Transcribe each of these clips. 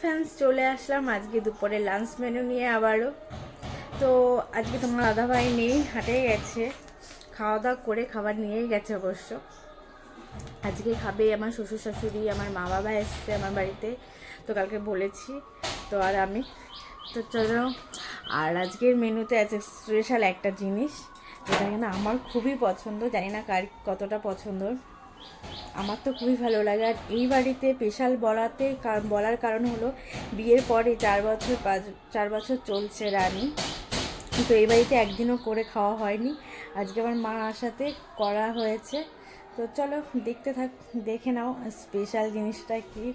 Friends চলে আসলাম। আজকে দুপুরে লাঞ্চ মেনু নিয়ে আবারও। তো আজকে তোমার দাদাভাই নেই, হাটে গেছে। খাওয়া দাওয়া করে খাবার নিয়েই গেছে অবশ্য। আজকে খাবে আমার শ্বশুর শাশুড়ি আমার মা বাবা এসছে আমার বাড়িতে। তো কালকে বলেছি, তো আর আমি। তো চলো, আর আজকের মেনুতে আছে স্পেশাল একটা জিনিস। যেটা কিনা আমার খুবই পছন্দ, জানি না কার কতটা পছন্দ। আমার তো খুবই ভালো লাগে। আর এই বাড়িতে স্পেশাল বলাতে বলার কারণ হলো বিয়ের পরে চার বছর পাঁচ, চার বছর চলছে রানী। তো এই বাড়িতে একদিনও করে খাওয়া হয়নি। আজকে আমার মা আসাতে করা হয়েছে। তো চলো দেখতে থাক, দেখে নাও স্পেশাল জিনিসটা কি।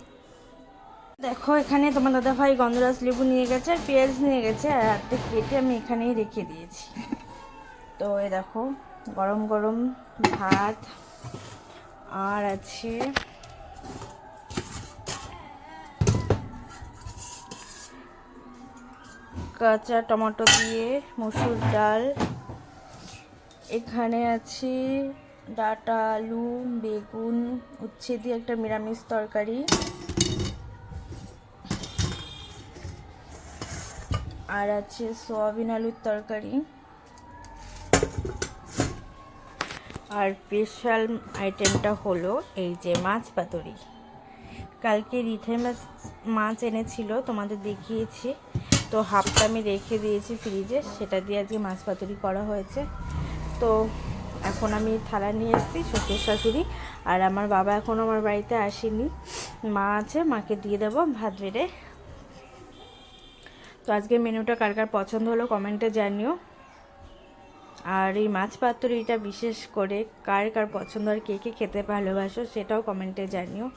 দেখো এখানে তোমার দাদা ভাই গন্ধরাজ লেবু নিয়ে গেছে, আর পেঁয়াজ নিয়ে গেছে, আর হাতে কেটে আমি এখানেই রেখে দিয়েছি। তো এ দেখো, গরম গরম ভাত। আর আছে কাঁচা টমেটো দিয়ে মসুর ডাল। এখানে আছে ডাটা, আলু, বেগুন, উচ্ছে দিয়ে একটা নিরামিষ তরকারি। আর আছে সোয়াবিন আলুর তরকারি। আর স্পেশাল আইটেমটা হলো এই যে মাছ পাতুরি। কালকে রিঠে মাছ মাছ এনেছিল, তোমাদের দেখিয়েছি। তো হাফটা আমি রেখে দিয়েছি ফ্রিজে, সেটা দিয়ে আজকে মাছ পাতুরি করা হয়েছে। তো এখন আমি থালা নিয়ে এসেছি শ্বশুর শাশুড়ি আর আমার বাবা এখন আমার বাড়িতে আসেনি। মা আছে, মাকে দিয়ে দেবো ভাত বেড়ে। তো আজকে মেনুটা কার কার পছন্দ হলো কমেন্টে জানিও। আর এই মাছ পাতুরিটা বিশেষ করে কার কার পছন্দ আর কে কে খেতে ভালোবাসো সেটাও কমেন্টে জানিও।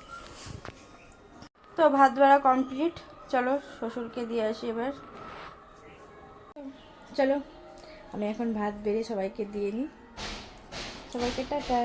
তো ভাত বেড়া কমপ্লিট। চলো শ্বশুরকে দিয়ে আসি এবার। চলো, আমি এখন ভাত বেড়ে সবাইকে দিয়ে নিই। সবাইকে টাটা।